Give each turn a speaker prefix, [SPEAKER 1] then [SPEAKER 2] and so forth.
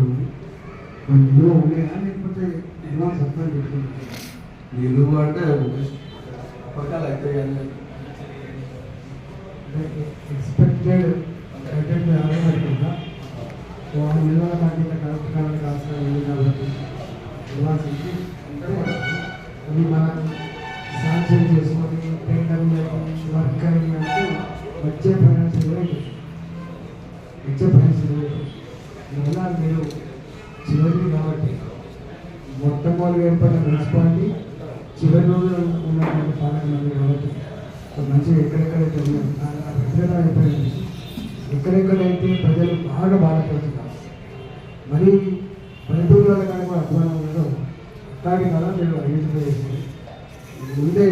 [SPEAKER 1] ఉంది మరి నిలువ ఉండేదా లేకపోతే అడ్వాన్స్ అప్లై పెట్టుకున్నారు
[SPEAKER 2] నిలువ అంటే పక్కన అయితే
[SPEAKER 1] ఎక్స్పెక్టెడ్ కంటెంట్ ఆధారంగా సో ఆ నిల్వ కరెక్ట్ కాస్త ఉంది కాబట్టి అడ్వాన్స్ ఇచ్చి మనం శాంక్షన్ చేసుకొని టెండర్ వర్క్ అయినట్టు వచ్చే ఫైనాన్షియల్ వచ్చే ఫైనాన్షియల్ అందువల్ల మీరు చివరి కాబట్టి మొట్టమొదటి ఏర్పడిన మున్సిపాలిటీ చివరి రోజులు ఉన్నటువంటి పాలన కాబట్టి మంచిగా ఎక్కడెక్కడైతే ఉన్నాయో అయిపోయింది ఎక్కడెక్కడైతే ప్రజలు బాగా బాధపడుతున్నారు. మరి పల్లెటూరులో కానీ కూడా అధ్వానం ఉన్నదో అట్లాగే కదా మీరు ఐడెంటిఫై చేసి ముందే